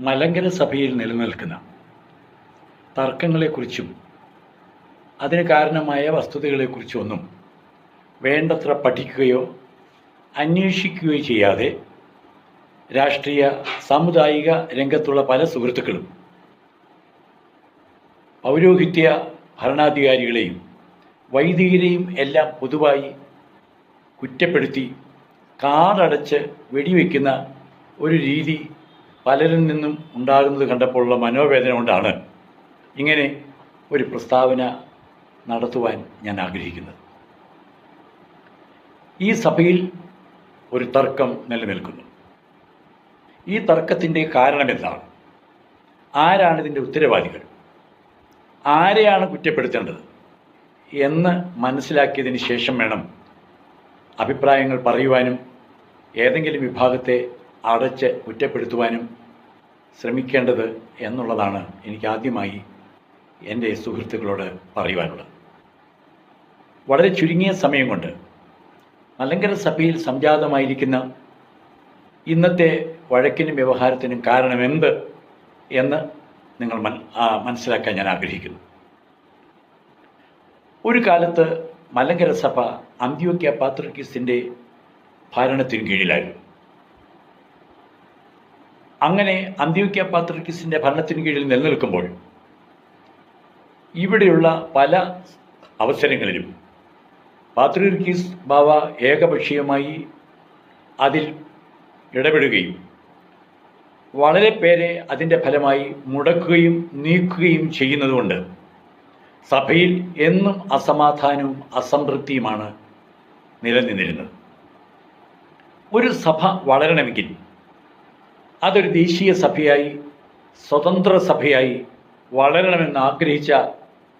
മലങ്കര സഭയിൽ നിലനിൽക്കുന്ന തർക്കങ്ങളെക്കുറിച്ചും അതിന് കാരണമായ വസ്തുതകളെക്കുറിച്ചൊന്നും വേണ്ടത്ര പഠിക്കുകയോ അന്വേഷിക്കുകയോ ചെയ്യാതെ രാഷ്ട്രീയ സാമുദായിക രംഗത്തുള്ള പല സുഹൃത്തുക്കളും പൗരോഹിത്യ ഭരണാധികാരികളെയും വൈദികരെയും എല്ലാം പൊതുവായി കുറ്റപ്പെടുത്തി കാടടച്ച് വെടിവെക്കുന്ന ഒരു രീതി പലരിൽ നിന്നും ഉണ്ടാകുന്നത് കണ്ടപ്പോഴുള്ള മനോവേദന കൊണ്ടാണ് ഇങ്ങനെ ഒരു പ്രസ്താവന നടത്തുവാൻ ഞാൻ ആഗ്രഹിക്കുന്നത്. ഈ സഭയിൽ ഒരു തർക്കം നിലനിൽക്കുന്നു. ഈ തർക്കത്തിന്റെ കാരണം എന്താണ്? ആരാണ് ഇതിന്റെ ഉത്തരവാദികൾ? ആരെയാണ് കുറ്റപ്പെടുത്തേണ്ടത്? എന്ന് മനസ്സിലാക്കിയതിന് ശേഷം വേണം അഭിപ്രായങ്ങൾ പറയുവാനും ഏതെങ്കിലും വിഭാഗത്തെ അടച്ച് കുറ്റപ്പെടുത്തുവാനും ശ്രമിക്കേണ്ടത് എന്നുള്ളതാണ് എനിക്ക് ആദ്യമായി എന്റെ സുഹൃത്തുക്കളോട് പറയുവാനുള്ളത്. വളരെ ചുരുങ്ങിയ സമയം കൊണ്ട് മലങ്കര സഭയിൽ സംജാതമായിരിക്കുന്ന ഇന്നത്തെ വഴക്കിനും വ്യവഹാരത്തിനും കാരണമെന്ത് എന്ന് നിങ്ങൾ മനസ്സിലാക്കാൻ ഞാൻ ആഗ്രഹിക്കുന്നു. ഒരു കാലത്ത് മലങ്കര സഭ അന്ത്യോക്യ പാത്രിക്കിസിന്റെ ഭരണത്തിന് കീഴിലായിരുന്നു. അങ്ങനെ അന്ത്യോക്യ പാത്രിക്കിസിന്റെ ഭരണത്തിന് കീഴിൽ നിലനിൽക്കുമ്പോൾ ഇവിടെയുള്ള പല അവസരങ്ങളിലും പാത്രിർക്കീസ് ബാവ ഏകപക്ഷീയമായി അതിൽ ഇടപെടുകയും വളരെ പേരെ അതിന്റെ ഫലമായി മുടക്കുകയും നീക്കുകയും ചെയ്യുന്നതുകൊണ്ട് സഭയിൽ എന്നും അസമാധാനവും അസംതൃപ്തിയുമാണ് നിലനിന്നിരുന്നത്. ഒരു സഭ വളരണമെങ്കിൽ അതൊരു ദേശീയ സഭയായി സ്വതന്ത്ര സഭയായി വളരണമെന്ന് ആഗ്രഹിച്ച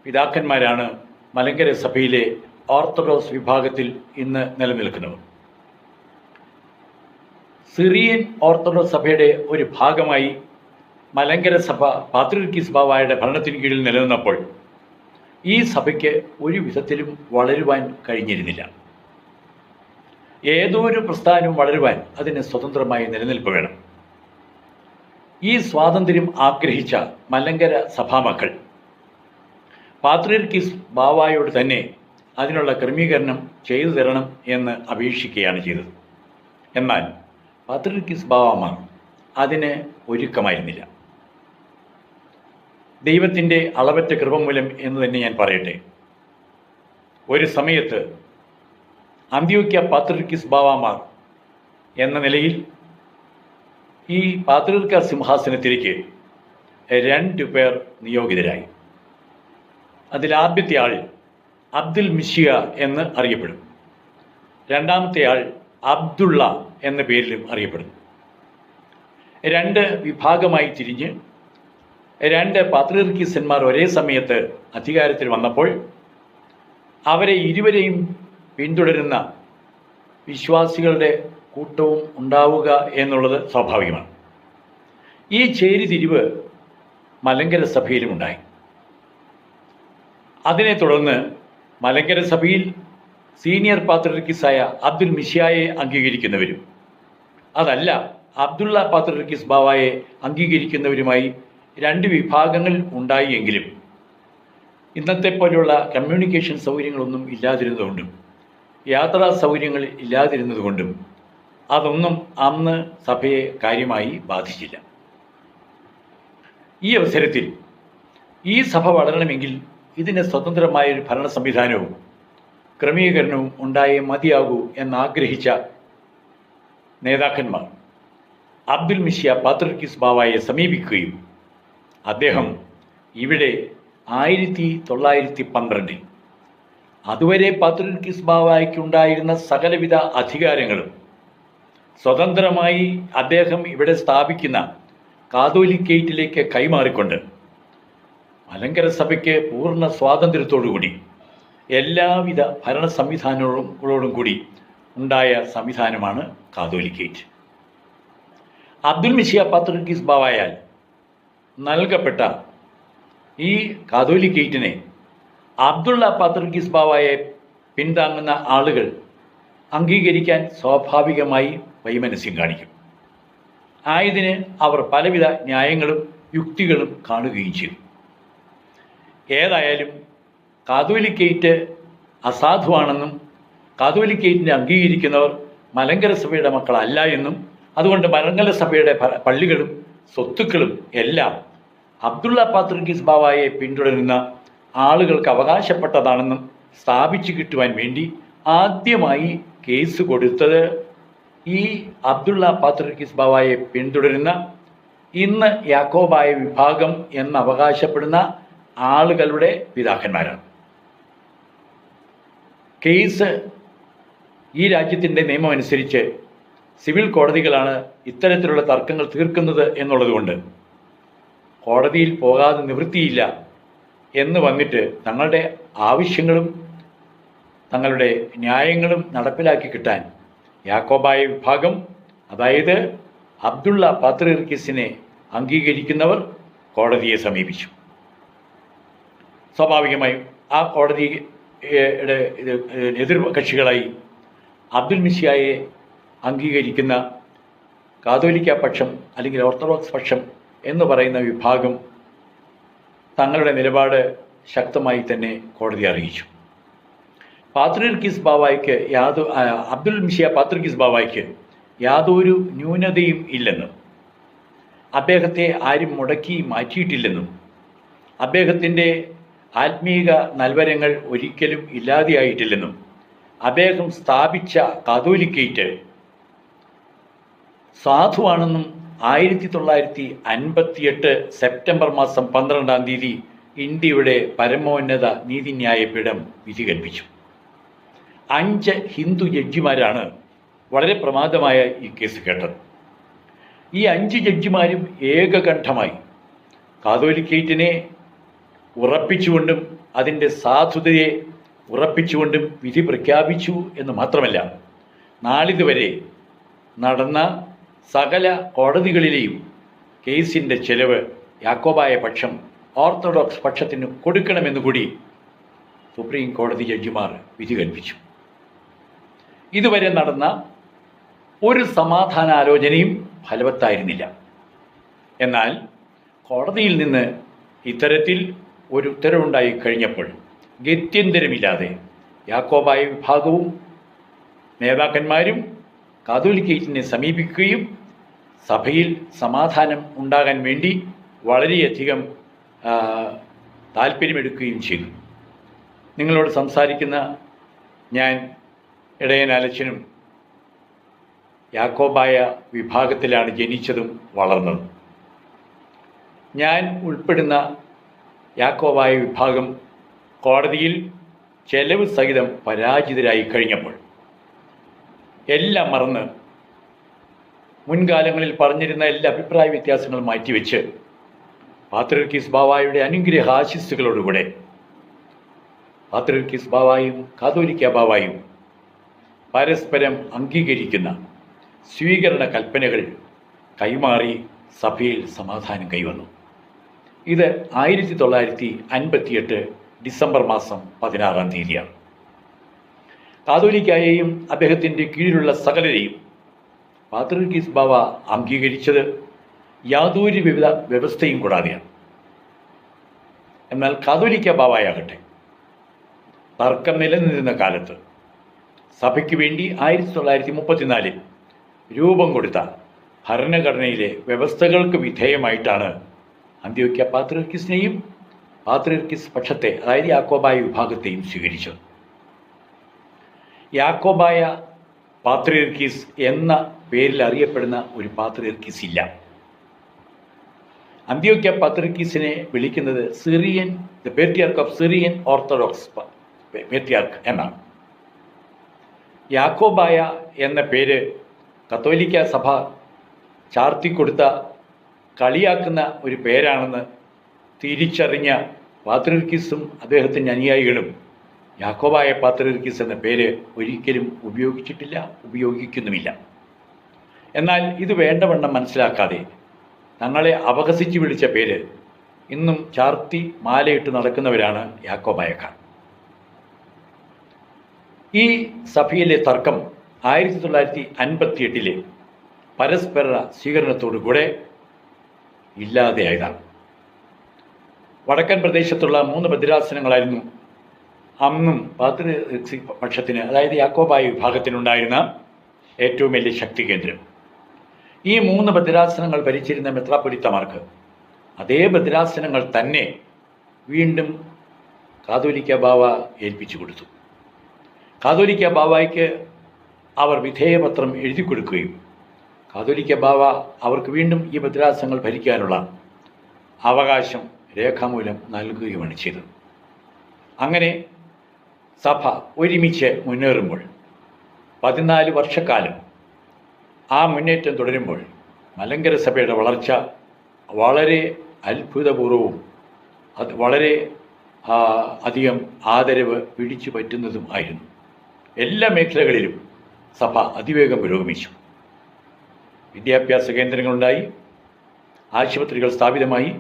പിതാക്കന്മാരാണ് മലങ്കര സഭയിലെ ഓർത്തഡോക്സ് വിഭാഗത്തിൽ ഇന്ന് നിലനിൽക്കുന്നത്. സിറിയൻ ഓർത്തഡോക്സ് സഭയുടെ ഒരു ഭാഗമായി മലങ്കര സഭ പാത്രിർക്കീസ് ബാവായുടെ ഭരണത്തിന് കീഴിൽ നിലനിന്നപ്പോൾ ഈ സഭയ്ക്ക് ഒരു വിധത്തിലും വളരുവാൻ കഴിഞ്ഞിരുന്നില്ല. ഏതോ ഒരു പ്രസ്ഥാനവും വളരുവാൻ അതിന് സ്വതന്ത്രമായി നിലനിൽപ്പ് വേണം. ഈ സ്വാതന്ത്ര്യം ആഗ്രഹിച്ച മലങ്കര സഭാമക്കൾ പാത്രീർക്കിസ് ബാവായോട് തന്നെ അതിനുള്ള ക്രമീകരണം ചെയ്തു തരണം എന്ന് അപേക്ഷിക്കുകയാണ് ചെയ്തത്. എന്നാൽ പാത്രിർക്കീസ് ബാവാമാർ അതിന് ഒരുക്കമായിരുന്നില്ല. ദൈവത്തിന്റെ അളവറ്റ കൃപ മൂലം എന്ന് തന്നെ ഞാൻ പറയട്ടെ. ഒരു സമയത്ത് അന്ത്യോക്യ പാത്രിക്കിസ് ബാവാമാർ എന്ന നിലയിൽ ഈ പാത്രിക സിംഹാസനത്തിലേക്ക് രണ്ടു പേർ നിയോഗിതരായി. അതിൽ ആദ്യത്തെ ആൾ അബ്ദുൽ മിഷിയ എന്ന് അറിയപ്പെടും. രണ്ടാമത്തെ ആൾ അബ്ദുള്ള എന്ന പേരിലും അറിയപ്പെടുന്നു രണ്ട് വിഭാഗമായി തിരിഞ്ഞ് രണ്ട് പത്രീർക്കീസന്മാർ ഒരേ സമയത്ത് അധികാരത്തിൽ വന്നപ്പോൾ അവരെ ഇരുവരെയും പിന്തുടരുന്ന വിശ്വാസികളുടെ കൂട്ടവും ഉണ്ടാവുക എന്നുള്ളത് സ്വാഭാവികമാണ്. ഈ ചേരിതിരിവ് മലങ്കര സഭയിലും ഉണ്ടായി. അതിനെ തുടർന്ന് മലങ്കര സഭയിൽ സീനിയർ പാത്രർക്കിസായ അബ്ദുൽ മിഷിയായെ അംഗീകരിക്കുന്നവരും അതല്ല അബ്ദുള്ള പാത്രർക്കിസ് ബാവായെ അംഗീകരിക്കുന്നവരുമായി രണ്ട് വിഭാഗങ്ങൾ ഉണ്ടായി എങ്കിലും ഇന്നത്തെ പോലെയുള്ള കമ്മ്യൂണിക്കേഷൻ സൗകര്യങ്ങളൊന്നും ഇല്ലാതിരുന്നതുകൊണ്ടും യാത്രാ സൗകര്യങ്ങൾ ഇല്ലാതിരുന്നതുകൊണ്ടും അതൊന്നും അന്ന് സഭയെ കാര്യമായി ബാധിച്ചില്ല. ഈ അവസരത്തിൽ ഈ സഭ വളരണമെങ്കിൽ ഇതിന് സ്വതന്ത്രമായ ഒരു ഭരണ സംവിധാനവും ക്രമീകരണവും ഉണ്ടായേ മതിയാകൂ എന്നാഗ്രഹിച്ച നേതാക്കന്മാർ അബ്ദുൽ മിഷ്യ പാത്രിക്കിസ് ബാവായെ സമീപിക്കുകയും അദ്ദേഹം ഇവിടെ ആയിരത്തി തൊള്ളായിരത്തി പന്ത്രണ്ടിൽ അതുവരെ പാത്രിക്കിസ് ബാവായ്ക്കുണ്ടായിരുന്ന സകലവിധ അധികാരങ്ങളും സ്വതന്ത്രമായി അദ്ദേഹം ഇവിടെ സ്ഥാപിക്കുന്ന കാതോലിക്കേറ്റിലേക്ക് കൈമാറിക്കൊണ്ട് മലങ്കര സഭയ്ക്ക് പൂർണ സ്വാതന്ത്ര്യത്തോടുകൂടി എല്ലാവിധ ഭരണ സംവിധാനങ്ങളോടും കൂടി ഉണ്ടായ സംവിധാനമാണ് കാതോലിക്കേറ്റ് അബ്ദുൽ മിഷിയ പാത്രിക്കിസ് ബാവായാൽ നൽകപ്പെട്ട ഈ കാതോലിക്കേറ്റിനെ അബ്ദുള്ള പത്രിക്കിസ് ബാവായെ പിന്താങ്ങുന്ന ആളുകൾ അംഗീകരിക്കാൻ സ്വാഭാവികമായി വൈമനസ്യം കാണിക്കും. ആയതിന് അവർ പലവിധ ന്യായങ്ങളും യുക്തികളും കാണുകയും ചെയ്തു. ഏതായാലും കാതോലിക്കേറ്റ് അസാധുവാണെന്നും കാതോലിക്കേറ്റിനെ അംഗീകരിക്കുന്നവർ മലങ്കര സഭയുടെ മക്കളല്ല എന്നും അതുകൊണ്ട് മലങ്കര സഭയുടെ പള്ളികളും സ്വത്തുക്കളും എല്ലാം അബ്ദുള്ള പാത്രിക്കിസ് ബാവായെ പിന്തുടരുന്ന ആളുകൾക്ക് അവകാശപ്പെട്ടതാണെന്നും സ്ഥാപിച്ചു കിട്ടുവാൻ വേണ്ടി ആദ്യമായി കേസ് കൊടുത്തത് ഈ അബ്ദുള്ള പാത്രിക്കിസ് ബാവായെ പിന്തുടരുന്ന ഇന്ന് യാക്കോബായ വിഭാഗം എന്ന് അവകാശപ്പെടുന്ന ആളുകളുടെ പിതാക്കന്മാരാണ്. കേസ് ഈ രാജ്യത്തിന്റെ നിയമമനുസരിച്ച് സിവിൽ കോടതികളാണ് ഇത്തരത്തിലുള്ള തർക്കങ്ങൾ തീർക്കുന്നത് എന്നുള്ളതുകൊണ്ട് കോടതിയിൽ പോകാതെ നിവൃത്തിയില്ല എന്ന് വന്നിട്ട് തങ്ങളുടെ ആവശ്യങ്ങളും തങ്ങളുടെ ന്യായങ്ങളും നടപ്പിലാക്കി കിട്ടാൻ യാക്കോബായ വിഭാഗം അതായത് അബ്ദുള്ള പാത്രീർക്കിസിനെ അംഗീകരിക്കുന്നവർ കോടതിയെ സമീപിച്ചു. സ്വാഭാവികമായും ആ കോടതിയുടെ എതിർ കക്ഷികളായി അബ്ദുൽ മിസിയായെ അംഗീകരിക്കുന്ന കാതോലിക്ക പക്ഷം അല്ലെങ്കിൽ ഓർത്തഡോക്സ് പക്ഷം എന്ന് പറയുന്ന വിഭാഗം തങ്ങളുടെ നിലപാട് ശക്തമായി തന്നെ കോടതി അറിയിച്ചു. പാത്രീർക്കിസ് ബാവായ്ക്ക് യാതൊ അബ്ദുൽ മിഷിയ പാത്രീർക്കിസ് ബാവായ്ക്ക് യാതൊരു ന്യൂനതയും ഇല്ലെന്നും അദ്ദേഹത്തെ ആരും മുടക്കി മാറ്റിയിട്ടില്ലെന്നും അദ്ദേഹത്തിന്റെ ആത്മീക നൽവരങ്ങൾ ഒരിക്കലും ഇല്ലാതെയായിട്ടില്ലെന്നും അദ്ദേഹം സ്ഥാപിച്ച കാതോലിക്കേറ്റ് സാധുവാണെന്നും ആയിരത്തി തൊള്ളായിരത്തി അൻപത്തിയെട്ട് സെപ്റ്റംബർ മാസം പന്ത്രണ്ടാം തീയതി ഇന്ത്യയുടെ പരമോന്നത നീതിന്യായ പീഠം വിധി കൽപ്പിച്ചു അഞ്ച് ഹിന്ദു ജഡ്ജിമാരാണ് വളരെ പ്രമാദമായ ഈ കേസ് കേട്ടത്. ഈ അഞ്ച് ജഡ്ജിമാരും ഏകകണ്ഠമായി കാതോലിക്കേറ്റിനെ ഉറപ്പിച്ചുകൊണ്ടും അതിന്റെ സാധുതയെ ഉറപ്പിച്ചുകൊണ്ടും വിധി പ്രഖ്യാപിച്ചു എന്ന് മാത്രമല്ല നാളിതുവരെ നടന്ന സകല കോടതികളിലെയും കേസിന്റെ ചെലവ് യാക്കോബായ പക്ഷം ഓർത്തഡോക്സ് പക്ഷത്തിന് കൊടുക്കണമെന്ന് കൂടി സുപ്രീം കോടതി ജഡ്ജിമാർ വിധി കൽപ്പിച്ചു. ഇതുവരെ നടന്ന ഒരു സമാധാനാലോചനയും ഫലവത്തായിരുന്നില്ല. എന്നാൽ കോടതിയിൽ നിന്ന് ഇത്തരത്തിൽ ഒരു ഉത്തരവുണ്ടായി കഴിഞ്ഞപ്പോൾ ഗത്യന്തരമില്ലാതെ യാക്കോബായ വിഭാഗവും നേതാക്കന്മാരും കാതോലിക്കേറ്റിനെ സമീപിക്കുകയും സഭയിൽ സമാധാനം ഉണ്ടാകാൻ വേണ്ടി വളരെയധികം താല്പര്യമെടുക്കുകയും ചെയ്തു. നിങ്ങളോട് സംസാരിക്കുന്ന ഞാൻ ഇടയൻ അലച്ചനും യാക്കോബായ വിഭാഗത്തിലാണ് ജനിച്ചതും വളർന്നതും. ഞാൻ ഉൾപ്പെടുന്ന യാക്കോബായ വിഭാഗം കോടതിയിൽ ചെലവ് സഹിതം പരാജിതരായി കഴിഞ്ഞപ്പോൾ എല്ലാം മറന്ന് മുൻകാലങ്ങളിൽ പറഞ്ഞിരുന്ന എല്ലാ അഭിപ്രായ വ്യത്യാസങ്ങളും മാറ്റിവെച്ച് പാത്രിർക്കീസ് ബാവായുടെ അനുഗ്രഹ ആശിസ്സുകളോടുകൂടെ പാത്രിർക്കീസ് ബാവായും കാതോലിക്ക ബാവായും പരസ്പരം അംഗീകരിക്കുന്ന സ്വീകരണ കൽപ്പനകൾ കൈമാറി സഭയിൽ സമാധാനം കൈവന്നു. ഇത് ആയിരത്തി തൊള്ളായിരത്തി അൻപത്തിയെട്ട് ഡിസംബർ മാസം പതിനാറാം തീയതിയാണ്. കാതോലിക്കായെയും അദ്ദേഹത്തിന്റെ കീഴിലുള്ള സകലരെയും. പാത്രീസ് ബാവ അംഗീകരിച്ചത് യാതൊരു വിവിധ വ്യവസ്ഥയും കൂടാതെയാണ്. എന്നാൽ കാതോലിക്ക ബാവായാകട്ടെ തർക്കം നിലനിന്നിരുന്ന കാലത്ത് സഭയ്ക്ക് വേണ്ടി ആയിരത്തി തൊള്ളായിരത്തി മുപ്പത്തിനാലിൽ രൂപം കൊടുത്ത ഭരണഘടനയിലെ വ്യവസ്ഥകൾക്ക് വിധേയമായിട്ടാണ് അന്ത്യോക്യ പാത്രിർക്കിസിനെയും പാത്രിർക്കിസ് പക്ഷത്തെ അതായത് യാക്കോബായ വിഭാഗത്തെയും സ്വീകരിച്ചത്. യാക്കോബായ പാത്രിയർക്കീസ് എന്ന പേരിൽ അറിയപ്പെടുന്ന ഒരു പാത്രിയർക്കീസ് ഇല്ല അന്ത്യോക്യ പാത്രിയർക്കീസിനെ വിളിക്കുന്നത് Syrian the patriarch of Syrian Orthodox patriarch എന്നാണ്. യാക്കോബായ എന്ന പേര് കത്തോലിക്ക സഭ ചാർത്തിക്കൊടുത്ത കളിയാക്കുന്ന ഒരു പേരാണെന്ന് തിരിച്ചറിഞ്ഞ പാത്രിയർക്കീസും അദ്ദേഹത്തിന്റെ അനുയായികളും യാക്കോബായ പാത്രീർക്കിസ് എന്ന പേര് ഒരിക്കലും ഉപയോഗിച്ചിട്ടില്ല ഉപയോഗിക്കുന്നുമില്ല. എന്നാൽ ഇത് വേണ്ടവണ്ണം മനസ്സിലാക്കാതെ തങ്ങളെ അപഹസിച്ച് വിളിച്ച പേര് ഇന്നും ചാർത്തി മാലയിട്ട് നടക്കുന്നവരാണ് യാക്കോബായക്കാർ. ഈ സഭയിലെ തർക്കം ആയിരത്തി തൊള്ളായിരത്തി അൻപത്തി എട്ടിലെ പരസ്പര സ്വീകരണത്തോടുകൂടെ ഇല്ലാതെയായതാണ്. വടക്കൻ പ്രദേശത്തുള്ള മൂന്ന് ഭദ്രാസനങ്ങളായിരുന്നു അന്നും പാത്രി പക്ഷത്തിന് അതായത് യാക്കോബായ വിഭാഗത്തിനുണ്ടായിരുന്ന ഏറ്റവും വലിയ ശക്തി കേന്ദ്രം. ഈ മൂന്ന് ഭദ്രാസനങ്ങൾ ഭരിച്ചിരുന്ന മെത്രാപ്പൊലിത്തമാർക്ക് അതേ ഭദ്രാസനങ്ങൾ തന്നെ വീണ്ടും കാതോലിക്ക ബാവ ഏൽപ്പിച്ചു കൊടുത്തു. കാതോലിക്ക ബാവായ്ക്ക് അവർ വിധേയപത്രം എഴുതി കൊടുക്കുകയും കാതോലിക്ക ബാവ അവർക്ക് വീണ്ടും ഈ ഭദ്രാസനങ്ങൾ ഭരിക്കാനുള്ള അവകാശം രേഖാമൂലം നൽകുകയുമാണ് ചെയ്തത്. അങ്ങനെ സഭ ഒരുമിച്ച് മുന്നേറുമ്പോൾ പതിനാല് വർഷക്കാലം ആ മുന്നേറ്റം തുടരുമ്പോൾ മലങ്കര സഭയുടെ വളർച്ച വളരെ അത്ഭുതപൂർവവും അത് വളരെ അധികം ആദരവ് പിടിച്ചു പറ്റുന്നതുമായിരുന്നു എല്ലാ മേഖലകളിലും സഭ അതിവേഗം പുരോഗമിച്ചു. വിദ്യാഭ്യാസ കേന്ദ്രങ്ങളുണ്ടായി ആശുപത്രികൾ സ്ഥാപിതമായി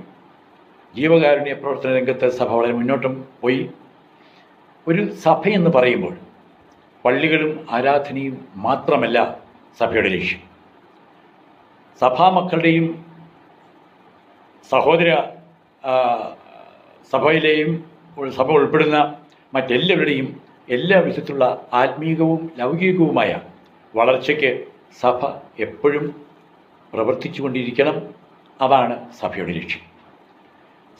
ജീവകാരുണ്യ പ്രവർത്തന രംഗത്ത് സഭ വളരെ മുന്നോട്ടും പോയി. ഒരു സഭയെന്ന് പറയുമ്പോൾ പള്ളികളും ആരാധനയും മാത്രമല്ല സഭയുടെ ലക്ഷ്യം. സഭാമക്കളുടെയും സഹോദര സഭയിലെയും സഭ ഉൾപ്പെടുന്ന മറ്റെല്ലാവരുടെയും എല്ലാ വിധത്തിലുള്ള ആത്മീകവും ലൗകികവുമായ വളർച്ചയ്ക്ക് സഭ എപ്പോഴും പ്രവർത്തിച്ചു കൊണ്ടിരിക്കണം അതാണ് സഭയുടെ ലക്ഷ്യം.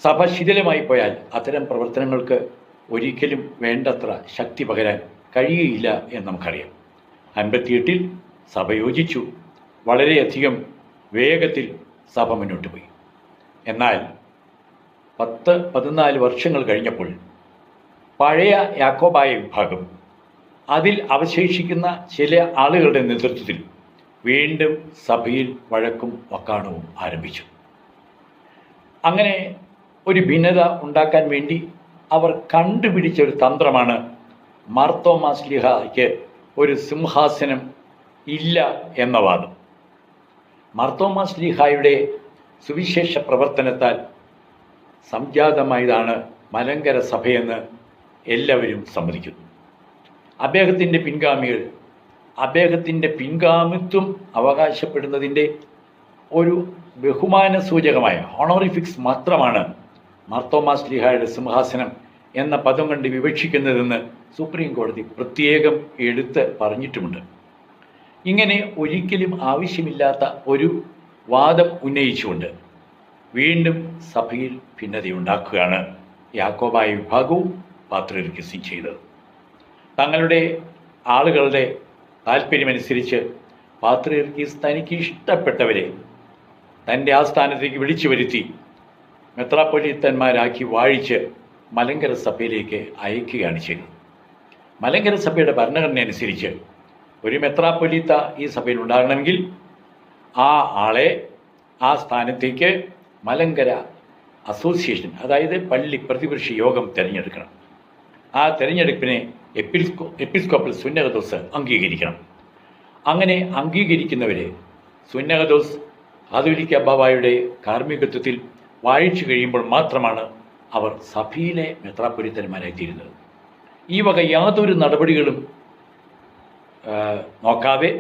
സഭ ശിഥിലമായി പോയാൽ അത്തരം പ്രവർത്തനങ്ങൾക്ക് ഒരിക്കലും വേണ്ടത്ര ശക്തി പകരാൻ കഴിയുകയില്ല എന്ന് നമുക്കറിയാം. അൻപത്തിയെട്ടിൽ സഭ യോജിച്ചു. വളരെയധികം വേഗത്തിൽ സഭ മുന്നോട്ട് പോയി. എന്നാൽ പത്ത് പതിനാല് വർഷങ്ങൾ കഴിഞ്ഞപ്പോൾ പഴയ യാക്കോബായ വിഭാഗം അതിൽ അവശേഷിക്കുന്ന ചില ആളുകളുടെ നേതൃത്വത്തിൽ വീണ്ടും സഭയിൽ വഴക്കും വക്കാണവും ആരംഭിച്ചു. അങ്ങനെ ഒരു ഭിന്നത ഉണ്ടാക്കാൻ വേണ്ടി അവർ കണ്ടുപിടിച്ച ഒരു തന്ത്രമാണ് മാർത്തോമാസ്ലിഹയ്ക്ക് ഒരു സിംഹാസനം ഇല്ല എന്ന വാദം. മാർത്തോമാസ്ലിഹായുടെ സുവിശേഷ പ്രവർത്തനത്താൽ സംജാതമായതാണ് മലങ്കര സഭയെന്ന് എല്ലാവരും സമ്മതിക്കുന്നു. അദ്ദേഹത്തിന്റെ പിൻഗാമികൾ അദ്ദേഹത്തിന്റെ പിൻഗാമിത്വം അവകാശപ്പെടുന്നതിന്റെ ഒരു ബഹുമാന സൂചകമായ ഹോണോറിഫിക്സ് മാത്രമാണ് മാർത്തോമാ ലിഹായുടെ സിംഹാസനം എന്ന പദം കണ്ട് വിവക്ഷിക്കുന്നതെന്ന് സുപ്രീം കോടതി പ്രത്യേകം എടുത്ത് പറഞ്ഞിട്ടുമുണ്ട്. ഇങ്ങനെ ഒരിക്കലും ആവശ്യമില്ലാത്ത ഒരു വാദം ഉന്നയിച്ചുകൊണ്ട് വീണ്ടും സഭയിൽ ഭിന്നതയുണ്ടാക്കുകയാണ്. യാക്കോബായ വിഭാഗവും പാത്രീർക്കിസും ചെയ്തത്. തങ്ങളുടെ ആളുകളുടെ താല്പര്യമനുസരിച്ച് പാത്രീർക്കീസ് തനിക്ക് ഇഷ്ടപ്പെട്ടവരെ തന്റെ ആസ്ഥാനത്തേക്ക് വിളിച്ചു വരുത്തി മെത്രാപ്പൊലിത്തന്മാരാക്കി വാഴിച്ച് മലങ്കര സഭയിലേക്ക് അയക്കുകയാണ് ചെയ്തത് മലങ്കര സഭയുടെ ഭരണഘടന അനുസരിച്ച് ഒരു മെത്രാപ്പൊലീത്ത ഈ സഭയിൽ ഉണ്ടാകണമെങ്കിൽ ആ ആളെ ആ സ്ഥാനത്തേക്ക് മലങ്കര അസോസിയേഷൻ അതായത് പള്ളി പ്രതിപക്ഷ യോഗം തിരഞ്ഞെടുക്കണം. ആ തിരഞ്ഞെടുപ്പിനെ എപ്പിസ്കോ എപ്പിസ്കോപ്പൽ സുന്നകദോസ് അംഗീകരിക്കണം. അങ്ങനെ അംഗീകരിക്കുന്നവരെ സുന്നകദോസ് ആധുനിക ബാബായുടെ കാർമ്മികത്വത്തിൽ വായിച്ചു കഴിയുമ്പോൾ മാത്രമാണ് അവർ സഭയിലെ മെത്രാപ്പൊലിത്തന്മാരായി തീരുന്നത് ഈ വക യാതൊരു നടപടികളും നോക്കാതെ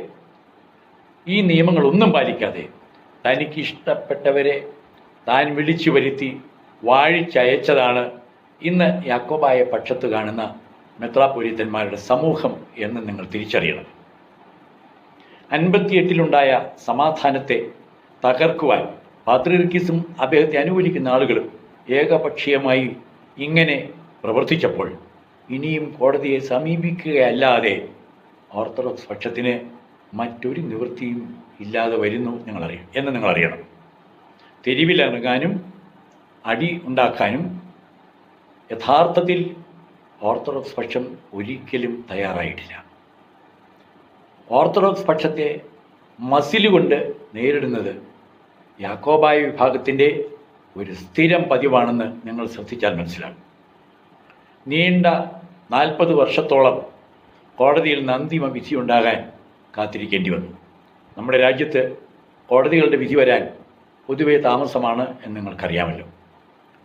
ഈ നിയമങ്ങളൊന്നും പാലിക്കാതെ തനിക്ക് ഇഷ്ടപ്പെട്ടവരെ താൻ വിളിച്ചു വരുത്തി വാഴിച്ചയച്ചതാണ് ഇന്ന് യാക്കോബായ പക്ഷത്ത് കാണുന്ന മെത്രാപ്പൊലിത്തന്മാരുടെ സമൂഹം എന്ന് നിങ്ങൾ തിരിച്ചറിയണം. അൻപത്തിയെട്ടിലുണ്ടായ സമാധാനത്തെ തകർക്കുവാൻ പാത്രീർക്കിസും അദ്ദേഹത്തെ അനുകൂലിക്കുന്ന ആളുകളും ഏകപക്ഷീയമായി ഇങ്ങനെ പ്രവർത്തിച്ചപ്പോൾ ഇനിയും കോടതിയെ സമീപിക്കുകയല്ലാതെ ഓർത്തഡോക്സ് പക്ഷത്തിന് മറ്റൊരു നിവൃത്തിയും ഇല്ലാതെ വരുന്നു നിങ്ങളറിയാം എന്ന് നിങ്ങളറിയണം തെരുവിലിറങ്ങാനും അടി ഉണ്ടാക്കാനും യഥാർത്ഥത്തിൽ ഓർത്തഡോക്സ് പക്ഷം ഒരിക്കലും തയ്യാറായിട്ടില്ല. ഓർത്തഡോക്സ് പക്ഷത്തെ മസിലുകൊണ്ട് നേരിടുന്നത് യാക്കോബായ വിഭാഗത്തിന്റെ ഒരു സ്ഥിരം പതിവാണെന്ന് നിങ്ങൾ ശ്രദ്ധിച്ചാൽ മനസ്സിലാകും. നീണ്ട നാൽപ്പത് വർഷത്തോളം കോടതിയിൽ നിന്ന് അന്തിമ വിധി ഉണ്ടാകാൻ കാത്തിരിക്കേണ്ടി വന്നു. നമ്മുടെ രാജ്യത്ത് കോടതികളുടെ വിധി വരാൻ പൊതുവേ താമസമാണ് എന്ന് നിങ്ങൾക്കറിയാമല്ലോ.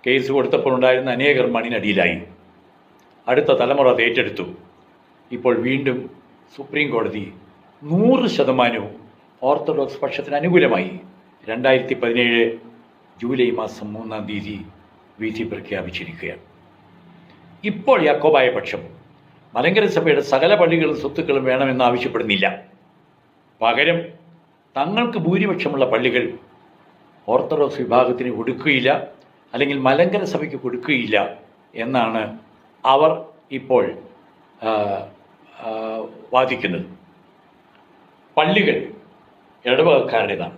കേസ് കൊടുത്തപ്പോൾ ഉണ്ടായിരുന്ന അനേകർ മണിനടിയിലായി അടുത്ത തലമുറ അത് ഏറ്റെടുത്തു. ഇപ്പോൾ വീണ്ടും സുപ്രീം കോടതി നൂറ് ശതമാനവും ഓർത്തഡോക്സ് പക്ഷത്തിന് അനുകൂലമായി. രണ്ടായിരത്തി പതിനേഴ് ജൂലൈ മാസം മൂന്നാം തീയതി വിധി പ്രഖ്യാപിച്ചിരിക്കുകയാണ്. ഇപ്പോൾ യാക്കോബായ പക്ഷം മലങ്കര സഭയുടെ സകല പള്ളികളും സ്വത്തുക്കളും വേണമെന്ന് ആവശ്യപ്പെടുന്നില്ല. പകരം തങ്ങൾക്ക് ഭൂരിപക്ഷമുള്ള പള്ളികൾ ഓർത്തഡോക്സ് വിഭാഗത്തിന് കൊടുക്കുകയില്ല അല്ലെങ്കിൽ മലങ്കര സഭയ്ക്ക് കൊടുക്കുകയില്ല എന്നാണ് അവർ ഇപ്പോൾ വാദിക്കുന്നത്. പള്ളികൾ ഇടവകക്കാരുടേതാണ്.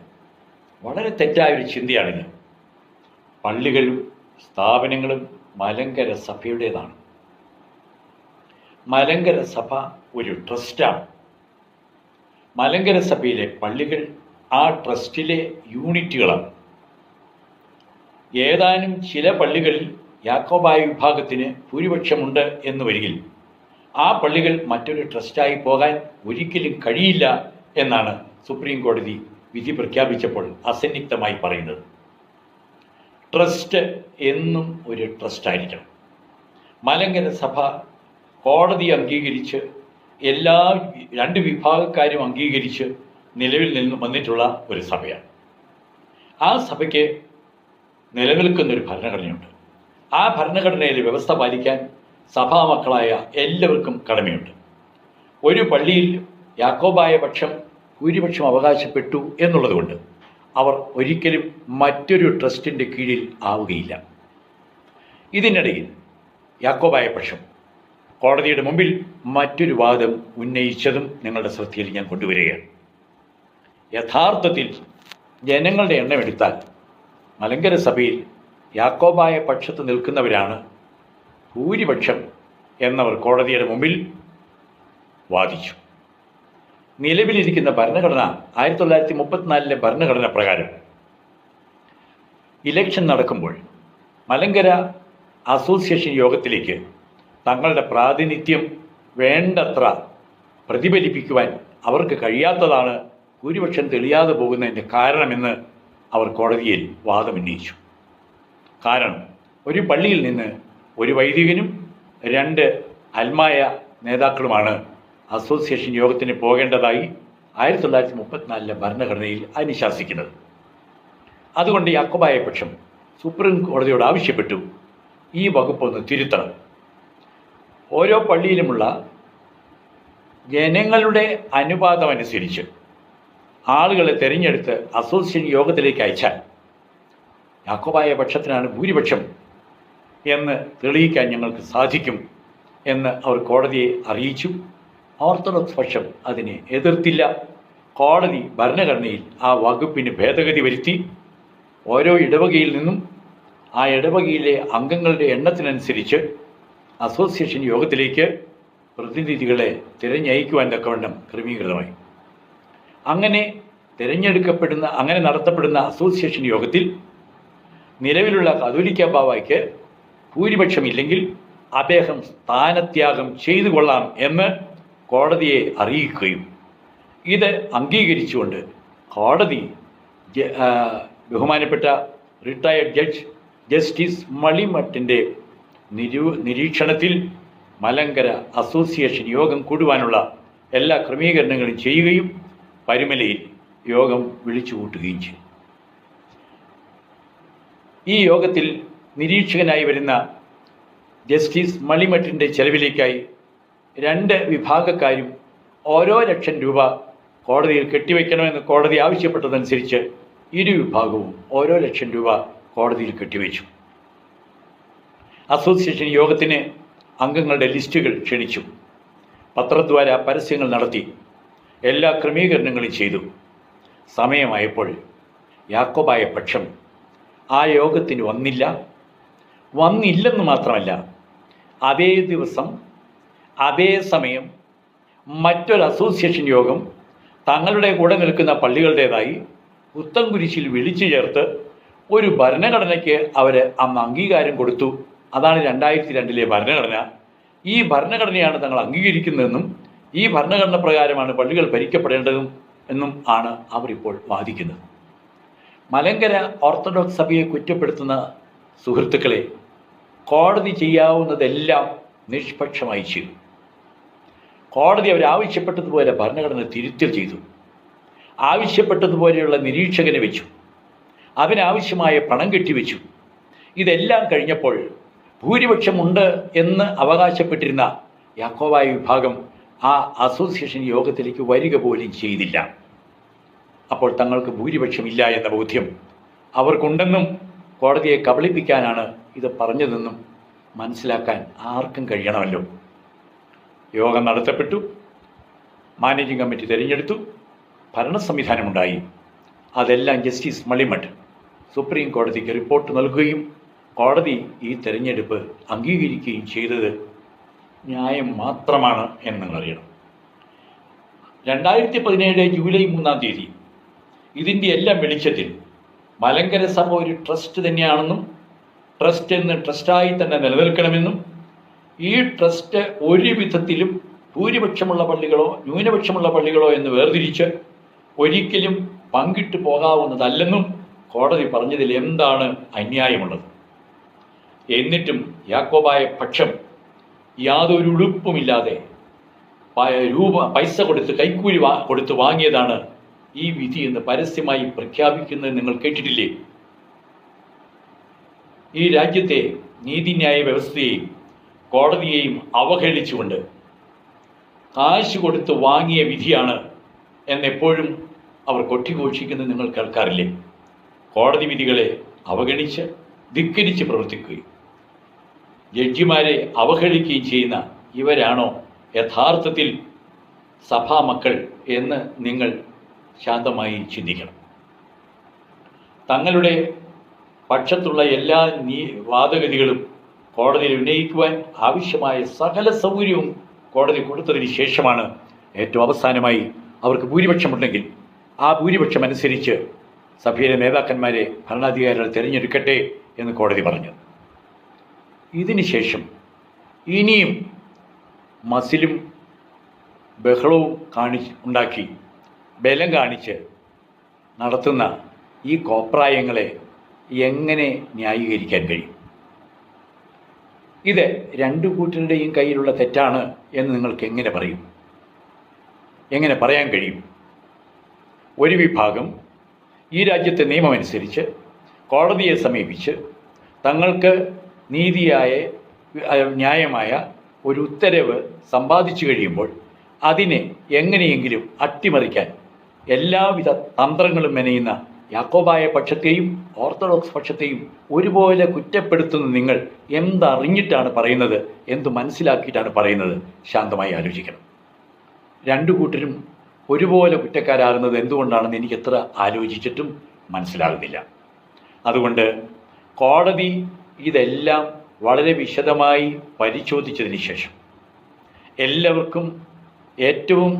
വളരെ തെറ്റായ ഒരു ചിന്തയാണിത്. പള്ളികളും സ്ഥാപനങ്ങളും മലങ്കര സഭയുടേതാണ്. മലങ്കര സഭ ഒരു ട്രസ്റ്റാണ്. മലങ്കര സഭയിലെ പള്ളികൾ ആ ട്രസ്റ്റിലെ യൂണിറ്റുകളാണ്. ഏതാനും ചില പള്ളികളിൽ യാക്കോബായ വിഭാഗത്തിന് ഭൂരിപക്ഷമുണ്ട് എന്ന് വരികിൽ ആ പള്ളികൾ മറ്റൊരു ട്രസ്റ്റായി പോകാൻ ഒരിക്കലും കഴിയില്ല എന്നാണ് സുപ്രീം കോടതി വിധി പ്രഖ്യാപിച്ചപ്പോൾ അസന്നിഗ്ധമായി പറയുന്നത്. ട്രസ്റ്റ് എന്നും ഒരു ട്രസ്റ്റായിരിക്കണം മലങ്കര സഭ കോടതി അംഗീകരിച്ച് എല്ലാ രണ്ട് വിഭാഗക്കാരും അംഗീകരിച്ച് നിലവിൽ നിന്ന് വന്നിട്ടുള്ള ഒരു സഭയാണ്. ആ സഭയ്ക്ക് നിലനിൽക്കുന്ന ഒരു ഭരണഘടനയുണ്ട്. ആ ഭരണഘടനയിലെ വ്യവസ്ഥ പാലിക്കാൻ സഭാമക്കളായ എല്ലാവർക്കും കടമയുണ്ട്. ഒരു പള്ളിയിൽ യാക്കോബായ പക്ഷം ഭൂരിപക്ഷം അവകാശപ്പെട്ടു എന്നുള്ളതുകൊണ്ട് അവർ ഒരിക്കലും മറ്റൊരു ട്രസ്റ്റിന്റെ കീഴിൽ ആവുകയില്ല. ഇതിനിടയിൽ യാക്കോബായ പക്ഷം കോടതിയുടെ മുമ്പിൽ മറ്റൊരു വാദം ഉന്നയിച്ചതും നിങ്ങളുടെ ശ്രദ്ധയിൽ ഞാൻ കൊണ്ടുവരികയാണ്. യഥാർത്ഥത്തിൽ ജനങ്ങളുടെ എണ്ണമെടുത്താൽ മലങ്കര സഭയിൽ യാക്കോബായ പക്ഷത്ത് നിൽക്കുന്നവരാണ് ഭൂരിപക്ഷം എന്നവർ കോടതിയുടെ മുമ്പിൽ വാദിച്ചു. നിലവിലിരിക്കുന്ന ഭരണഘടന ആയിരത്തി തൊള്ളായിരത്തി മുപ്പത്തിനാലിലെ ഭരണഘടന പ്രകാരം ഇലക്ഷൻ നടക്കുമ്പോൾ മലങ്കര അസോസിയേഷൻ യോഗത്തിലേക്ക് തങ്ങളുടെ പ്രാതിനിധ്യം വേണ്ടത്ര പ്രതിഫലിപ്പിക്കുവാൻ അവർക്ക് കഴിയാത്തതാണ് ഭൂരിപക്ഷം തെളിയാതെ പോകുന്നതിന്റെ കാരണമെന്ന് അവർ കോടതിയിൽ വാദമുന്നയിച്ചു. കാരണം ഒരു പള്ളിയിൽ നിന്ന് ഒരു വൈദികനും രണ്ട് അൽമായ നേതാക്കളുമാണ് അസോസിയേഷൻ യോഗത്തിന് പോകേണ്ടതായി ആയിരത്തി തൊള്ളായിരത്തി മുപ്പത്തിനാലിലെ ഭരണഘടനയിൽ അനുശാസിക്കുന്നത് അതുകൊണ്ട് യാക്കോബായ പക്ഷം സുപ്രീം കോടതിയോട് ആവശ്യപ്പെട്ടു. ഈ വകുപ്പ് ഒന്ന് തിരുത്തണം. ഓരോ പള്ളിയിലുമുള്ള ജനങ്ങളുടെ അനുപാതമനുസരിച്ച് ആളുകളെ തിരഞ്ഞെടുത്ത് അസോസിയേഷൻ യോഗത്തിലേക്ക് അയച്ചാൽ യാക്കോബായ പക്ഷത്തിനാണ് ഭൂരിപക്ഷം എന്ന് തെളിയിക്കാൻ ഞങ്ങൾക്ക് സാധിക്കും എന്ന് അവർ കോടതിയെ അറിയിച്ചു. ഓർത്തഡോക്സ് പക്ഷം അതിനെ എതിർത്തില്ല. കോടതി ഭരണഘടനയിൽ ആ വകുപ്പിന് ഭേദഗതി വരുത്തി. ഓരോ ഇടവകയിൽ നിന്നും ആ ഇടവകയിലെ അംഗങ്ങളുടെ എണ്ണത്തിനനുസരിച്ച് അസോസിയേഷൻ യോഗത്തിലേക്ക് പ്രതിനിധികളെ തിരഞ്ഞയക്കുവാൻ തക്കവണ്ണം ക്രമീകൃതമായി. അങ്ങനെ തിരഞ്ഞെടുക്കപ്പെടുന്ന അങ്ങനെ നടത്തപ്പെടുന്ന അസോസിയേഷൻ യോഗത്തിൽ നിലവിലുള്ള കതോലിക്ക ബാവായ്ക്ക് ഭൂരിപക്ഷമില്ലെങ്കിൽ അദ്ദേഹം സ്ഥാനത്യാഗം ചെയ്തു കൊള്ളാം എന്ന് കോടതിയെ അറിയിക്കുകയും ഇത് അംഗീകരിച്ചുകൊണ്ട് കോടതി ബഹുമാനപ്പെട്ട റിട്ടയർഡ് ജഡ്ജ് ജസ്റ്റിസ് മളിമട്ടിന്റെ നിരൂ നിരീക്ഷണത്തിൽ മലങ്കര അസോസിയേഷൻ യോഗം കൂടുവാനുള്ള എല്ലാ ക്രമീകരണങ്ങളും ചെയ്യുകയും പരുമലയിൽ യോഗം വിളിച്ചു കൂട്ടുകയും ചെയ്തു. ഈ യോഗത്തിൽ നിരീക്ഷകനായി വരുന്ന ജസ്റ്റിസ് മളിമട്ടിന്റെ ചെലവിലേക്കായി രണ്ട് വിഭാഗക്കാരും ഓരോ ലക്ഷം രൂപ കോടതിയിൽ കെട്ടിവെക്കണമെന്ന് കോടതി ആവശ്യപ്പെട്ടതനുസരിച്ച് ഇരു വിഭാഗവും ഓരോ ലക്ഷം രൂപ കോടതിയിൽ കെട്ടിവെച്ചു. അസോസിയേഷൻ യോഗത്തിന് അംഗങ്ങളുടെ ലിസ്റ്റുകൾ ക്ഷണിച്ചു. പത്രദ്വാര പരസ്യങ്ങൾ നടത്തി. എല്ലാ ക്രമീകരണങ്ങളും ചെയ്തു. സമയമായപ്പോൾ യാക്കോബായ പക്ഷം ആ യോഗത്തിന് വന്നില്ല. വന്നില്ലെന്ന് മാത്രമല്ല അതേ ദിവസം അതേ സമയം മറ്റൊരു അസോസിയേഷൻ യോഗം തങ്ങളുടെ കൂടെ നിൽക്കുന്ന പള്ളികളുടേതായി പുത്തംകുരിശിൽ വിളിച്ചു ചേർത്ത് ഒരു ഭരണഘടനയ്ക്ക് അവർ അന്ന് അംഗീകാരം കൊടുത്തു. അതാണ് രണ്ടായിരത്തി രണ്ടിലെ ഭരണഘടന. ഈ ഭരണഘടനയാണ് തങ്ങൾ അംഗീകരിക്കുന്നതെന്നും ഈ ഭരണഘടന പ്രകാരമാണ് പള്ളികൾ ഭരിക്കപ്പെടേണ്ടതും എന്നും ആണ് അവരിപ്പോൾ വാദിക്കുന്നത്. മലങ്കര ഓർത്തഡോക്സ് സഭയെ കുറ്റപ്പെടുത്തുന്ന സുഹൃത്തുക്കളെ കോടതി ചെയ്യാവുന്നതെല്ലാം നിഷ്പക്ഷമായി ചെയ്തു. കോടതി അവരാവശ്യപ്പെട്ടതുപോലെ ഭരണഘടന തിരുത്തൽ ചെയ്തു. ആവശ്യപ്പെട്ടതുപോലെയുള്ള നിരീക്ഷകനെ വെച്ചു. അവനാവശ്യമായ പണം കെട്ടിവെച്ചു ഇതെല്ലാം കഴിഞ്ഞപ്പോൾ ഭൂരിപക്ഷമുണ്ട് എന്ന് അവകാശപ്പെട്ടിരുന്ന യാക്കോവായ വിഭാഗം ആ അസോസിയേഷൻ യോഗത്തിലേക്ക് വരിക പോലും ചെയ്തില്ല. അപ്പോൾ തങ്ങൾക്ക് ഭൂരിപക്ഷമില്ല എന്ന ബോധ്യം അവർക്കുണ്ടെന്നും കോടതിയെ കബളിപ്പിക്കാനാണ് ഇത് പറഞ്ഞതെന്നും മനസ്സിലാക്കാൻ ആർക്കും കഴിയണമല്ലോ. യോഗം നടത്തപ്പെട്ടു. മാനേജിംഗ് കമ്മിറ്റി തിരഞ്ഞെടുത്തു. ഭരണ സംവിധാനമുണ്ടായി. അതെല്ലാം ജസ്റ്റിസ് മളിമഠ് സുപ്രീം കോടതിക്ക് റിപ്പോർട്ട് നൽകുകയും കോടതി ഈ തെരഞ്ഞെടുപ്പ് അംഗീകരിക്കുകയും ചെയ്തത് ന്യായം മാത്രമാണ് എന്ന് അറിയണം. രണ്ടായിരത്തി പതിനേഴ് ജൂലൈ മൂന്നാം തീയതി ഇതിന്റെ എല്ലാം വെളിച്ചത്തിൽ മലങ്കര സഭ ഒരു ട്രസ്റ്റ് തന്നെയാണെന്നും ട്രസ്റ്റ് എന്ന് ട്രസ്റ്റായി തന്നെ നിലനിൽക്കണമെന്നും ഈ ട്രസ്റ്റ് ഒരു വിധത്തിലും ഭൂരിപക്ഷമുള്ള പള്ളികളോ ന്യൂനപക്ഷമുള്ള പള്ളികളോ എന്ന് വേർതിരിച്ച് ഒരിക്കലും പങ്കിട്ട് പോകാവുന്നതല്ലെന്നും കോടതി പറഞ്ഞതിൽ എന്താണ് അന്യായമുള്ളത്? എന്നിട്ടും യാക്കോബായ പക്ഷം യാതൊരു ഉടുപ്പുമില്ലാതെ രൂപ പൈസ കൊടുത്ത് കൈക്കൂലി വാ കൊടുത്ത് വാങ്ങിയതാണ് ഈ വിധി എന്ന് പരസ്യമായി പ്രഖ്യാപിക്കുന്നത് നിങ്ങൾ കേട്ടിട്ടില്ലേ? ഈ രാജ്യത്തെ നീതിന്യായ വ്യവസ്ഥയെയും കോടതിയെയും അവഹേളിച്ചുകൊണ്ട് കാശ് കൊടുത്ത് വാങ്ങിയ വിധിയാണ് എന്നെപ്പോഴും അവർ കൊട്ടിഘോഷിക്കുന്നത് നിങ്ങൾ കേൾക്കാറില്ലേ? കോടതി വിധികളെ അവഗണിച്ച് ധിക്കരിച്ച് പ്രവർത്തിക്കുകയും ജഡ്ജിമാരെ അവഹേളിക്കുകയും ചെയ്യുന്ന ഇവരാണോ യഥാർത്ഥത്തിൽ സഭാമക്കൾ എന്ന് നിങ്ങൾ ശാന്തമായി ചിന്തിക്കണം. തങ്ങളുടെ പക്ഷത്തുള്ള എല്ലാ നീ വാദഗതികളും കോടതിയിൽ ഉന്നയിക്കുവാൻ ആവശ്യമായ സകല സൗകര്യവും കോടതി കൊടുത്തതിന് ശേഷമാണ് ഏറ്റവും അവസാനമായി അവർക്ക് ഭൂരിപക്ഷമുണ്ടെങ്കിൽ ആ ഭൂരിപക്ഷം അനുസരിച്ച് സഭയിലെ നേതാക്കന്മാരെ ഭരണാധികാരികൾ തിരഞ്ഞെടുക്കട്ടെ എന്ന് കോടതി പറഞ്ഞു. ഇതിന് ശേഷം ഇനിയും മസിലും ബഹളവും കാണി ഉണ്ടാക്കി ബലം കാണിച്ച് നടത്തുന്ന ഈ കോപ്രായങ്ങളെ എങ്ങനെ ന്യായീകരിക്കാൻ കഴിയും? ഇത് രണ്ടു കൂട്ടരുടെയും കയ്യിലുള്ള തെറ്റാണ് എന്ന് നിങ്ങൾക്ക് എങ്ങനെ പറയും? എങ്ങനെ പറയാൻ കഴിയും? ഒരു വിഭാഗം ഈ രാജ്യത്തെ നിയമമനുസരിച്ച് കോടതിയെ സമീപിച്ച് തങ്ങൾക്ക് നീതിയായ ന്യായമായ ഒരു ഉത്തരവ് സമ്പാദിച്ചു കഴിയുമ്പോൾ അതിനെ എങ്ങനെയെങ്കിലും അട്ടിമറിക്കാൻ എല്ലാവിധ തന്ത്രങ്ങളും മെനയുന്ന യാക്കോബായ പക്ഷത്തെയും ഓർത്തഡോക്സ് പക്ഷത്തെയും ഒരുപോലെ കുറ്റപ്പെടുത്തുന്ന നിങ്ങൾ എന്തറിഞ്ഞിട്ടാണ് പറയുന്നത്? എന്ത് മനസ്സിലാക്കിയിട്ടാണ് പറയുന്നത്? ശാന്തമായി ആലോചിക്കണം. രണ്ടു കൂട്ടരും ഒരുപോലെ കുറ്റക്കാരാകുന്നത് എന്തുകൊണ്ടാണെന്ന് എനിക്ക് എത്ര ആലോചിച്ചിട്ടും മനസ്സിലാകുന്നില്ല. അതുകൊണ്ട് കോടതി ഇതെല്ലാം വളരെ വിശദമായി പരിശോധിച്ചതിന് ശേഷം എല്ലാവർക്കും ഏറ്റവും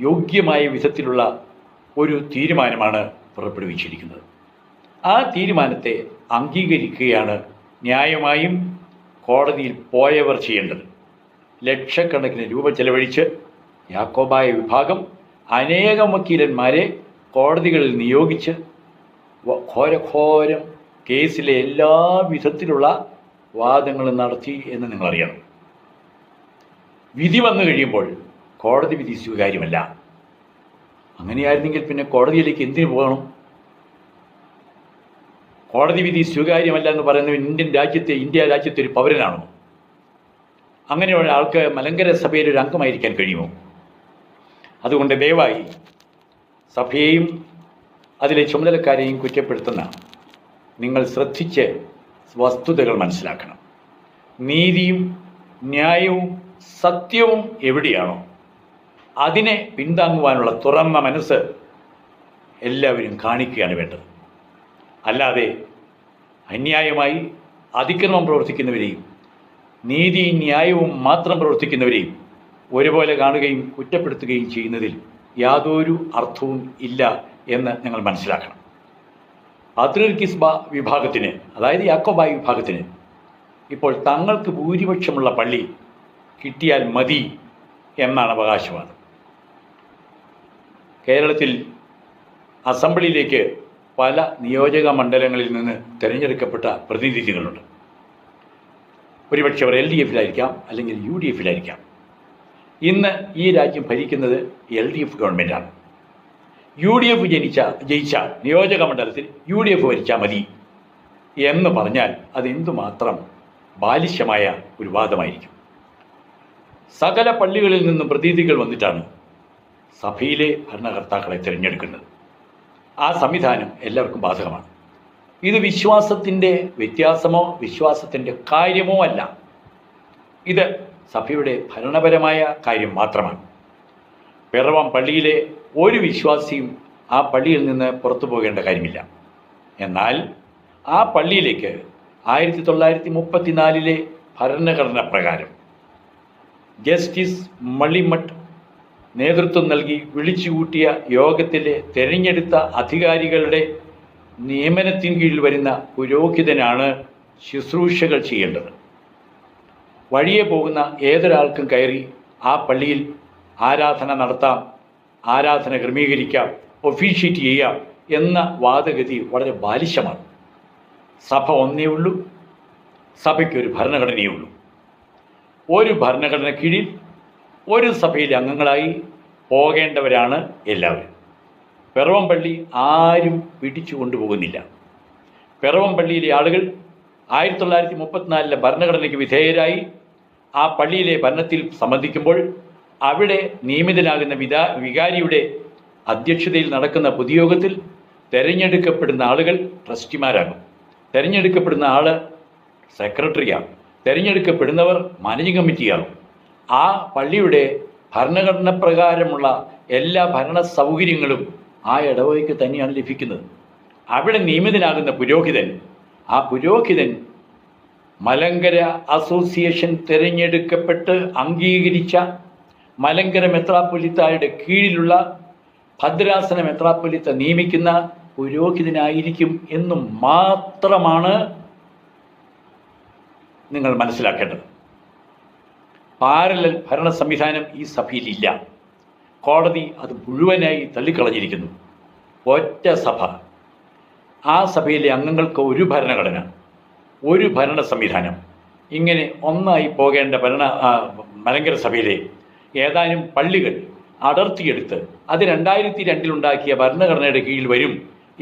യോഗ്യമായ വിധത്തിലുള്ള ഒരു തീരുമാനമാണ് പുറപ്പെടുവിച്ചിരിക്കുന്നത്. ആ തീരുമാനത്തെ അംഗീകരിക്കുകയാണ് ന്യായമായും കോടതിയിൽ പോയവർ ചെയ്യേണ്ടത്. ലക്ഷക്കണക്കിന് രൂപ ചെലവഴിച്ച് യാക്കോബായ വിഭാഗം അനേകം വക്കീലന്മാരെ കോടതികളിൽ നിയോഗിച്ച് ഘോരഘോരം കേസിലെ എല്ലാ വിധത്തിലുള്ള വാദങ്ങളും നടത്തി എന്ന് നിങ്ങളറിയണം. വിധി വന്നു കഴിയുമ്പോൾ കോടതി വിധി സ്വീകാര്യമല്ല. അങ്ങനെയായിരുന്നെങ്കിൽ പിന്നെ കോടതിയിലേക്ക് എന്തിനു പോകണം? കോടതി വിധി സ്വീകാര്യമല്ല എന്ന് പറയുന്നത് ഇന്ത്യൻ രാജ്യത്തെ ഇന്ത്യ രാജ്യത്തെ ഒരു പൗരനാണോ? അങ്ങനെയുള്ള ആൾക്ക് മലങ്കര സഭയിൽ ഒരു അംഗമായിരിക്കാൻ കഴിയുമോ? അതുകൊണ്ട് ദയവായി സഭയെയും അതിലെ ചുമതലക്കാരെയും കുറ്റപ്പെടുത്തുന്ന നിങ്ങൾ ശ്രദ്ധിച്ച് വസ്തുതകൾ മനസ്സിലാക്കണം. നീതിയും ന്യായവും സത്യവും എവിടെയാണോ? അതിനെ പിന്താങ്ങുവാനുള്ള തുറന്ന മനസ്സ് എല്ലാവരും കാണിക്കുകയാണ് വേണ്ടത്. അല്ലാതെ അന്യായമായി അതിക്രമം പ്രവർത്തിക്കുന്നവരെയും നീതി ന്യായവും മാത്രം പ്രവർത്തിക്കുന്നവരെയും ഒരുപോലെ കാണുകയും കുറ്റപ്പെടുത്തുകയും ചെയ്യുന്നതിൽ യാതൊരു അർത്ഥവും ഇല്ല എന്ന് നിങ്ങൾ മനസ്സിലാക്കണം. പാത്രീർക്കിസ്ബ വിഭാഗത്തിന് അതായത് യാക്കോബായ് വിഭാഗത്തിന് ഇപ്പോൾ തങ്ങൾക്ക് ഭൂരിപക്ഷമുള്ള പള്ളി കിട്ടിയാൽ മതി എന്നാണ് അവകാശവാദം. കേരളത്തിൽ അസംബ്ലിയിലേക്ക് പല നിയോജക മണ്ഡലങ്ങളിൽ നിന്ന് തിരഞ്ഞെടുക്കപ്പെട്ട പ്രതിനിധികളുണ്ട്. ഒരുപക്ഷെ അവർ എൽ ഡി എഫിലായിരിക്കാം അല്ലെങ്കിൽ യു ഡി എഫിലായിരിക്കാം. ഇന്ന് ഈ രാജ്യം ഭരിക്കുന്നത് എൽ ഡി എഫ് ഗവൺമെന്റാണ് യു ഡി എഫ് ജനിച്ച ജയിച്ച നിയോജക മണ്ഡലത്തിൽ യു ഡി എഫ് ഭരിച്ചാൽ മതി എന്ന് പറഞ്ഞാൽ അതെന്തുമാത്രം ബാലിശ്യമായ ഒരു വാദമായിരിക്കും. സകല പള്ളികളിൽ നിന്നും പ്രതിനിധികൾ വന്നിട്ടാണ് സഭയിലെ ഭരണകർത്താക്കളെ തിരഞ്ഞെടുക്കുന്നത്. ആ സംവിധാനം എല്ലാവർക്കും ബാധകമാണ്. ഇത് വിശ്വാസത്തിന്റെ വ്യത്യാസമോ വിശ്വാസത്തിന്റെ കാര്യമോ അല്ല. ഇത് സഭയുടെ ഭരണപരമായ കാര്യം മാത്രമാണ്. പിറവം പള്ളിയിലെ ഒരു വിശ്വാസിയും ആ പള്ളിയിൽ നിന്ന് പുറത്തു പോകേണ്ട കാര്യമില്ല. എന്നാൽ ആ പള്ളിയിലേക്ക് ആയിരത്തി തൊള്ളായിരത്തി മുപ്പത്തിനാലിലെ ഭരണഘടന പ്രകാരം ജസ്റ്റിസ് മള്ളിമഠ് നേതൃത്വം നൽകി വിളിച്ചുകൂട്ടിയ യോഗത്തിലെ തെരഞ്ഞെടുത്ത അധികാരികളുടെ നിയമനത്തിന് കീഴിൽ വരുന്ന പുരോഹിതനാണ് ശുശ്രൂഷകൾ ചെയ്യേണ്ടത്. വഴിയെ പോകുന്ന ഏതൊരാൾക്കും കയറി ആ പള്ളിയിൽ ആരാധന നടത്താം ആരാധന ക്രമീകരിക്കാം ഒഫീഷ്യേറ്റ് ചെയ്യാം എന്ന വാദഗതി വളരെ ബാലിശമാണ്. സഭ ഒന്നേ ഉള്ളൂ സഭയ്ക്ക് ഒരു ഭരണഘടനയേ ഉള്ളൂ. ഒരു ഭരണഘടന കീഴിൽ ഒരു സഭയിലെ അംഗങ്ങളായി പോകേണ്ടവരാണ് എല്ലാവരും. പിറവം പള്ളി ആരും പിടിച്ചു കൊണ്ടുപോകുന്നില്ല. പിറവം പള്ളിയിലെ ആളുകൾ ആയിരത്തി തൊള്ളായിരത്തി മുപ്പത്തിനാലിലെ ഭരണഘടനയ്ക്ക് വിധേയരായി ആ പള്ളിയിലെ ഭരണത്തിൽ സംബന്ധിക്കുമ്പോൾ അവിടെ നിയമിതനാകുന്ന വിധാ വികാരിയുടെ അധ്യക്ഷതയിൽ നടക്കുന്ന പൊതുയോഗത്തിൽ തിരഞ്ഞെടുക്കപ്പെടുന്ന ആളുകൾ ട്രസ്റ്റിമാരാകും. തിരഞ്ഞെടുക്കപ്പെടുന്ന ആൾ സെക്രട്ടറിയാകും. തിരഞ്ഞെടുക്കപ്പെടുന്നവർ മാനേജിംഗ് കമ്മിറ്റിയാകും. ആ പള്ളിയുടെ ഭരണഘടന പ്രകാരമുള്ള എല്ലാ ഭരണ സൗകര്യങ്ങളും ആ ഇടവകയ്ക്ക് തന്നെയാണ് ലഭിക്കുന്നത്. അവിടെ നിയമിതനാകുന്ന പുരോഹിതൻ ആ പുരോഹിതൻ മലങ്കര അസോസിയേഷൻ തിരഞ്ഞെടുക്കപ്പെട്ട് അംഗീകരിച്ച മലങ്കര മെത്രാപ്പൊലിത്തായുടെ കീഴിലുള്ള ഭദ്രാസന മെത്രാപ്പൊലിത്ത നിയമിക്കുന്ന പുരോഹിതനായിരിക്കും എന്നും മാത്രമാണ് നിങ്ങൾ മനസ്സിലാക്കേണ്ടത്. പാരലൽ ഭരണ സംവിധാനം ഈ സഭയിലില്ല. കോടതി അത് മുഴുവനായി തള്ളിക്കളഞ്ഞിരിക്കുന്നു. ഒറ്റ സഭ. ആ സഭയിലെ അംഗങ്ങൾക്ക് ഒരു ഭരണഘടന ഒരു ഭരണ സംവിധാനം. ഇങ്ങനെ ഒന്നായി പോകേണ്ട ഭരണ മലങ്കര സഭയിലെ ഏതാനും പള്ളികൾ അടർത്തിയെടുത്ത് അത് രണ്ടായിരത്തി രണ്ടിലുണ്ടാക്കിയ ഭരണഘടനയുടെ കീഴിൽ വരും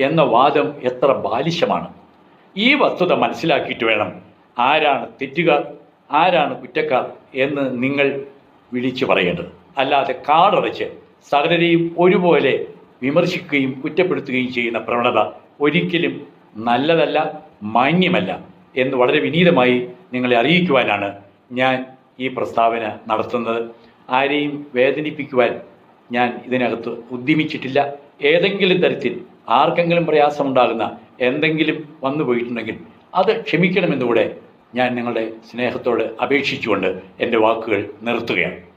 എന്ന വാദം എത്ര ബാലിശമാണ്. ഈ വസ്തുത മനസ്സിലാക്കിയിട്ട് വേണം ആരാണ് തെറ്റുകാർ ആരാണ് കുറ്റക്കാർ എന്ന് നിങ്ങൾ വിളിച്ചു പറയേണ്ടത്. അല്ലാതെ കാടടച്ച് സകലരെയും ഒരുപോലെ വിമർശിക്കുകയും കുറ്റപ്പെടുത്തുകയും ചെയ്യുന്ന പ്രവണത ഒരിക്കലും നല്ലതല്ല മാന്യമല്ല എന്ന് വളരെ വിനീതമായി നിങ്ങളെ അറിയിക്കുവാനാണ് ഞാൻ ഈ പ്രസ്താവന നടത്തുന്നത്. ആരെയും വേദനിപ്പിക്കുവാൻ ഞാൻ ഇതിനകത്ത് ഉദ്യമിച്ചിട്ടില്ല. ഏതെങ്കിലും തരത്തിൽ ആർക്കെങ്കിലും പ്രയാസമുണ്ടാകുന്ന എന്തെങ്കിലും വന്നു പോയിട്ടുണ്ടെങ്കിൽ അത് ക്ഷമിക്കണമെന്നുകൂടെ ഞാൻ നിങ്ങളുടെ സ്നേഹത്തോട് അപേക്ഷിച്ചുകൊണ്ട് എന്റെ വാക്കുകൾ നിർത്തുകയാണ്.